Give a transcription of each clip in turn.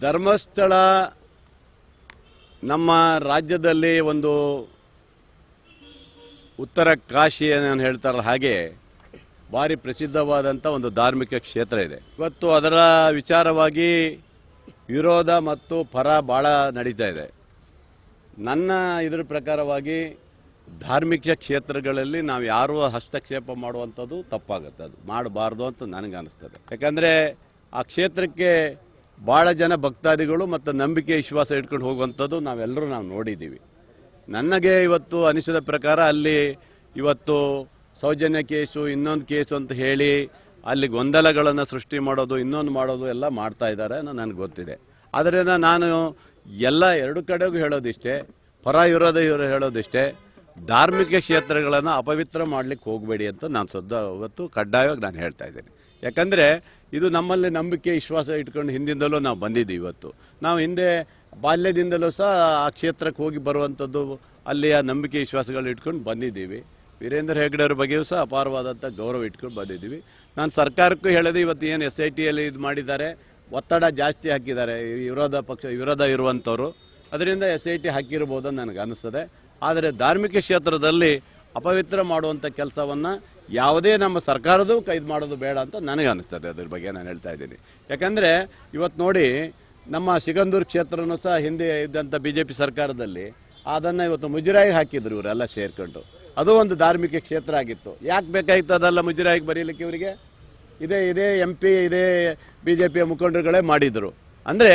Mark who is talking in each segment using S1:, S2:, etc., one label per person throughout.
S1: ಧರ್ಮಸ್ಥಳ ನಮ್ಮ ರಾಜ್ಯದಲ್ಲಿ ಒಂದು ಉತ್ತರ ಕಾಶಿ ಏನೇನು ಹೇಳ್ತಾರಲ್ಲ ಹಾಗೆ, ಭಾರಿ ಪ್ರಸಿದ್ಧವಾದಂಥ ಒಂದು ಧಾರ್ಮಿಕ ಕ್ಷೇತ್ರ ಇದೆ. ಇವತ್ತು ಅದರ ವಿಚಾರವಾಗಿ ವಿರೋಧ ಮತ್ತು ಪರ ಭಾಳ ನಡೀತಾ ಇದೆ. ನನ್ನ ಇದರ ಪ್ರಕಾರವಾಗಿ ಧಾರ್ಮಿಕ ಕ್ಷೇತ್ರಗಳಲ್ಲಿ ನಾವು ಯಾರೂ ಹಸ್ತಕ್ಷೇಪ ಮಾಡುವಂಥದ್ದು ತಪ್ಪಾಗುತ್ತೆ. ಅದು ಮಾಡಬಾರ್ದು ಅಂತ ನನಗೆ ಅನಿಸ್ತದೆ ಯಾಕಂದರೆ ಆ ಕ್ಷೇತ್ರಕ್ಕೆ ಭಾಳ ಜನ ಭಕ್ತಾದಿಗಳು ಮತ್ತು ನಂಬಿಕೆ ವಿಶ್ವಾಸ ಇಟ್ಕೊಂಡು ಹೋಗುವಂಥದ್ದು ನಾವೆಲ್ಲರೂ ನಾವು ನೋಡಿದ್ದೀವಿ. ನನಗೆ ಇವತ್ತು ಅನಿಸಿದ ಪ್ರಕಾರ ಅಲ್ಲಿ ಇವತ್ತು ಸೌಜನ್ಯ ಕೇಸು, ಇನ್ನೊಂದು ಕೇಸು ಅಂತ ಹೇಳಿ ಅಲ್ಲಿ ಗೊಂದಲಗಳನ್ನು ಸೃಷ್ಟಿ ಮಾಡೋದು, ಇನ್ನೊಂದು ಮಾಡೋದು ಎಲ್ಲ ಮಾಡ್ತಾ ಇದ್ದಾರೆ ಅನ್ನೋ ನನಗೆ ಗೊತ್ತಿದೆ. ಆದ್ದರಿಂದ ನಾನು ಎಲ್ಲ ಎರಡು ಕಡೆಗೂ ಹೇಳೋದಿಷ್ಟೇ, ಪರ ಇರೋದೇ ಇವರು ಹೇಳೋದಿಷ್ಟೇ ಧಾರ್ಮಿಕ ಕ್ಷೇತ್ರಗಳನ್ನು ಅಪವಿತ್ರ ಮಾಡಲಿಕ್ಕೆ ಹೋಗಬೇಡಿ ಅಂತ ನಾನು ಸದ್ದ ಇವತ್ತು ಕಡ್ಡಾಯವಾಗಿ ನಾನು ಹೇಳ್ತಾ ಇದ್ದೇನೆ. ಯಾಕಂದರೆ ಇದು ನಮ್ಮಲ್ಲಿ ನಂಬಿಕೆ, ವಿಶ್ವಾಸ ಇಟ್ಕೊಂಡು ಹಿಂದಿಂದಲೂ ನಾವು ಬಂದಿದ್ದೀವಿ ಇವತ್ತು. ನಾವು ಹಿಂದೆ ಬಾಲ್ಯದಿಂದಲೂ ಸಹ ಆ ಕ್ಷೇತ್ರಕ್ಕೆ ಹೋಗಿ ಬರುವಂಥದ್ದು ಅಲ್ಲಿಯ ನಂಬಿಕೆ, ವಿಶ್ವಾಸಗಳು ಇಟ್ಕೊಂಡು ಬಂದಿದ್ದೀವಿ. ವೀರೇಂದ್ರ ಹೆಗ್ಡೆಯವ್ರ ಬಗ್ಗೆಯೂ ಸಹ ಅಪಾರವಾದಂಥ ಗೌರವ ಇಟ್ಕೊಂಡು ಬಂದಿದ್ದೀವಿ. ನಾನು ಸರ್ಕಾರಕ್ಕೂ ಹೇಳಿದೆ ಇವತ್ತು ಏನು ಎಸ್ ಐ ಟಿಯಲ್ಲಿ ಇದು ಮಾಡಿದ್ದಾರೆ, ಒತ್ತಡ ಜಾಸ್ತಿ ಹಾಕಿದ್ದಾರೆ ವಿರೋಧ ಪಕ್ಷ, ವಿರೋಧ ಇರುವಂಥವ್ರು. ಅದರಿಂದ ಎಸ್ ಐ ಟಿ ಹಾಕಿರ್ಬೋದು ನನಗೆ ಅನಿಸ್ತದೆ ಆದರೆ ಧಾರ್ಮಿಕ ಕ್ಷೇತ್ರದಲ್ಲಿ ಅಪವಿತ್ರ ಮಾಡುವಂಥ ಕೆಲಸವನ್ನು ಯಾವುದೇ ನಮ್ಮ ಸರ್ಕಾರದ್ದು ಕೈದು ಮಾಡೋದು ಬೇಡ ಅಂತ ನನಗೆ ಅನ್ನಿಸ್ತದೆ ಅದ್ರ ಬಗ್ಗೆ ನಾನು ಹೇಳ್ತಾ ಇದ್ದೀನಿ. ಯಾಕಂದರೆ ಇವತ್ತು ನೋಡಿ ನಮ್ಮ ಸಿಗಂದೂರು ಕ್ಷೇತ್ರನೂ ಸಹ ಹಿಂದೆ ಇದ್ದಂಥ ಬಿ ಜೆ ಪಿ ಸರ್ಕಾರದಲ್ಲಿ ಅದನ್ನು ಇವತ್ತು ಮುಜರಾಯಿಗೆ ಹಾಕಿದ್ರು ಇವರೆಲ್ಲ ಸೇರ್ಕೊಂಡು. ಅದು ಒಂದು ಧಾರ್ಮಿಕ ಕ್ಷೇತ್ರ ಆಗಿತ್ತು. ಯಾಕೆ ಬೇಕಾಗಿತ್ತು ಅದೆಲ್ಲ ಮುಜರಾಯಿಗೆ ಬರೀಲಿಕ್ಕೆ ಇವರಿಗೆ? ಇದೇ ಇದೇ ಎಂ ಪಿ ಇದೇ ಬಿ ಜೆ ಪಿಯ ಮುಖಂಡರುಗಳೇ ಮಾಡಿದರು. ಅಂದರೆ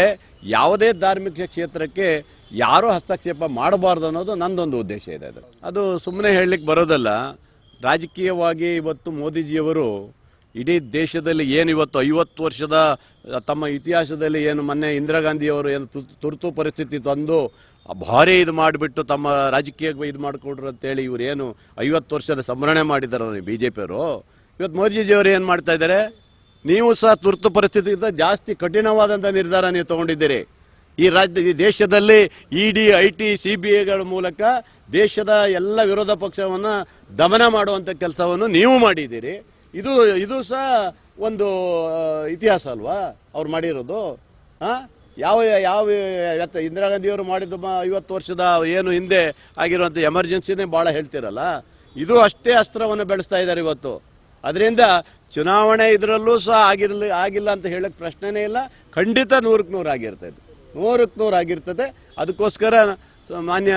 S1: ಯಾವುದೇ ಧಾರ್ಮಿಕ ಕ್ಷೇತ್ರಕ್ಕೆ ಯಾರೂ ಹಸ್ತಕ್ಷೇಪ ಮಾಡಬಾರ್ದು ಅನ್ನೋದು ನಂದೊಂದು ಉದ್ದೇಶ ಇದೆ ಅದು. ಅದು ಸುಮ್ಮನೆ ಹೇಳಲಿಕ್ಕೆ ಬರೋದಲ್ಲ. ರಾಜಕೀಯವಾಗಿ ಇವತ್ತು ಮೋದಿಜಿಯವರು ಇಡೀ ದೇಶದಲ್ಲಿ ಏನು ಇವತ್ತು ಐವತ್ತು ವರ್ಷದ ತಮ್ಮ ಇತಿಹಾಸದಲ್ಲಿ ಏನು ಮೊನ್ನೆ ಇಂದಿರಾ ಗಾಂಧಿಯವರು ಏನು ತುರ್ತು- ಪರಿಸ್ಥಿತಿ ತಂದು ಭಾರಿ ಇದು ಮಾಡಿಬಿಟ್ಟು ತಮ್ಮ ರಾಜಕೀಯ ಇದು ಮಾಡಿಕೊಡ್ರು ಅಂತೇಳಿ ಇವ್ರು ಏನು ಐವತ್ತು ವರ್ಷದ ಸ್ಮರಣೆ ಮಾಡಿದ್ದಾರೆ ಬಿ ಜೆ ಪಿಯವರು ಇವತ್ತು ಮೋದಿಜಿಯವರು ಏನು ಮಾಡ್ತಾ ಇದ್ದಾರೆ? ನೀವು ಸಹ ತುರ್ತು ಪರಿಸ್ಥಿತಿಗಿಂತ ಜಾಸ್ತಿ ಕಠಿಣವಾದಂಥ ನಿರ್ಧಾರ ನೀವು ತಗೊಂಡಿದ್ದೀರಿ. ಈ ರಾಜ್ಯ, ಈ ದೇಶದಲ್ಲಿ E D I T C B ಐಗಳ ಮೂಲಕ ದೇಶದ ಎಲ್ಲ ವಿರೋಧ ಪಕ್ಷವನ್ನು ದಮನ ಮಾಡುವಂಥ ಕೆಲಸವನ್ನು ನೀವು ಮಾಡಿದ್ದೀರಿ. ಇದು ಇದು ಸಹ ಒಂದು ಇತಿಹಾಸ ಅಲ್ವಾ ಅವ್ರು ಮಾಡಿರೋದು? ಹಾಂ ಯಾವ ಯಾವ ಇಂದಿರಾ ಗಾಂಧಿಯವರು ಮಾಡಿದ್ದು ಮ- ಐವತ್ತು ವರ್ಷದ ಏನು ಹಿಂದೆ ಆಗಿರುವಂಥ ಎಮರ್ಜೆನ್ಸಿನೇ ಭಾಳ ಹೇಳ್ತಿರಲ್ಲ. ಇದು ಅಷ್ಟೇ ಅಸ್ತ್ರವನ್ನು ಬೆಳೆಸ್ತಾ ಇದ್ದಾರೆ ಇವತ್ತು. ಅದರಿಂದ ಚುನಾವಣೆ ಇದರಲ್ಲೂ ಸಹ ಆಗಿರಲಿ, ಆಗಿಲ್ಲ ಅಂತ ಹೇಳಕ್ಕೆ ಪ್ರಶ್ನೆನೇ ಇಲ್ಲ. ಖಂಡಿತ ನೂರಕ್ಕೆ ನೂರು ಆಗಿರ್ತದೆ. ನೂರಕ್ಕೆ ನೂರು ಆಗಿರ್ತದೆ. ಅದಕ್ಕೋಸ್ಕರ ಮಾನ್ಯ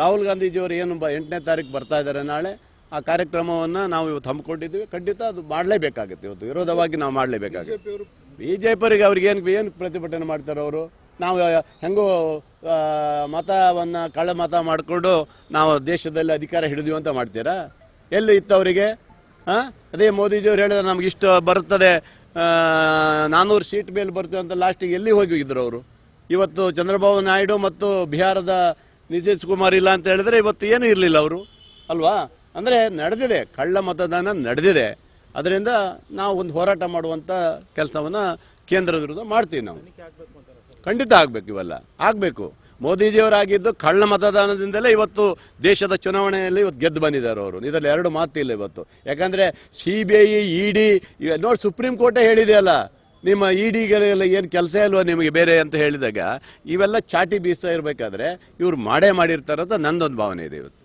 S1: ರಾಹುಲ್ ಗಾಂಧೀಜಿಯವರು ಏನು ಬ ಎಂಟನೇ ತಾರೀಕು ಬರ್ತಾ ಇದ್ದಾರೆ ನಾಳೆ, ಆ ಕಾರ್ಯಕ್ರಮವನ್ನು ನಾವು ಇವತ್ತು ಹಮ್ಮಿಕೊಂಡಿದ್ದೀವಿ. ಖಂಡಿತ ಅದು ಮಾಡಲೇಬೇಕಾಗುತ್ತೆ ಇವತ್ತು. ವಿರೋಧವಾಗಿ ನಾವು ಮಾಡಲೇಬೇಕಾಗುತ್ತೆ. ಬಿ ಜೆ ಪಿಯವರಿಗೆ ಅವ್ರಿಗೆ ಏನು ಏನು ಪ್ರತಿಭಟನೆ ಮಾಡ್ತಾರೆ ಅವರು? ನಾವು ಹೆಂಗೋ ಮತವನ್ನು ಕಳ್ಳ ಮತ ಮಾಡಿಕೊಂಡು ನಾವು ದೇಶದಲ್ಲಿ ಅಧಿಕಾರ ಹಿಡಿದೀವಿ ಅಂತ ಮಾಡ್ತೀರಾ? ಎಲ್ಲಿ ಇತ್ತು ಅವರಿಗೆ ಹಾಂ ಅದೇ ಮೋದಿಜಿಯವ್ರು ಹೇಳಿದ್ರೆ ನಮ್ಗೆ ಇಷ್ಟು ಬರ್ತದೆ ನಾನ್ನೂರು ಸೀಟ್ ಮೇಲೆ ಬರ್ತೀವಿ ಅಂತ ಲಾಸ್ಟಿಗೆ ಎಲ್ಲಿ ಹೋಗಿದ್ರು ಅವರು? ಇವತ್ತು ಚಂದ್ರಬಾಬು ನಾಯ್ಡು ಮತ್ತು ಬಿಹಾರದ ನಿತೀಶ್ ಕುಮಾರ್ ಇಲ್ಲ ಅಂತ ಹೇಳಿದ್ರೆ ಇವತ್ತು ಏನೂ ಇರಲಿಲ್ಲ ಅವರು? ಅಲ್ವಾ? ಅಂದರೆ ನಡೆದಿದೆ, ಕಳ್ಳ ಮತದಾನ ನಡೆದಿದೆ. ಅದರಿಂದ ನಾವು ಒಂದು ಹೋರಾಟ ಮಾಡುವಂಥ ಕೆಲಸವನ್ನು ಕೇಂದ್ರದ ವಿರುದ್ಧ ಮಾಡ್ತೀವಿ ನಾವು. ಖಂಡಿತ ಆಗಬೇಕು ಇವೆಲ್ಲ. ಆಗಬೇಕು. ಮೋದಿಜಿಯವರಾಗಿದ್ದು ಕಳ್ಳ ಮತದಾನದಿಂದಲೇ ಇವತ್ತು ದೇಶದ ಚುನಾವಣೆಯಲ್ಲಿ ಇವತ್ತು ಗೆದ್ದು ಬಂದಿದ್ದಾರೆ ಅವರು. ಇದರಲ್ಲಿ ಎರಡು ಮಾತಿಲ್ಲ ಇವತ್ತು. ಯಾಕಂದರೆ C B I, E D ನೋಡಿ ಸುಪ್ರೀಂ ಕೋರ್ಟೇ ಹೇಳಿದೆಯಲ್ಲ ನಿಮ್ಮ ಇಡಿಗಳೆಲ್ಲ ಡಿಗಳೆಲ್ಲ ಏನು ಕೆಲಸ ಇಲ್ವಾ ನಿಮಗೆ ಬೇರೆ ಅಂತ ಹೇಳಿದಾಗ, ಇವೆಲ್ಲ ಚಾಟಿ ಬೀಸ್ತಾ ಇರಬೇಕಾದ್ರೆ ಇವ್ರು ಮಾಡೇ ಮಾಡಿರ್ತಾರಂತ ನಂದೊಂದು ಭಾವನೆ ಇದೆ ಇವತ್ತು.